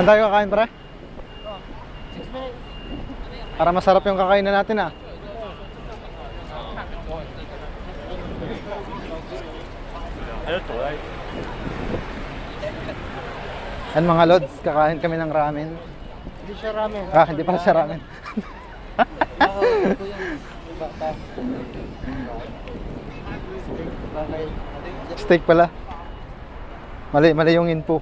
Saan tayo kakain, pre? Oh, Para masarap yung kakainan natin, ah. Yan mga lods, kakain kami ng ramen. Hindi siya ramen. Ah, hindi pala siya ramen. Steak pala. Mali, mali yung info.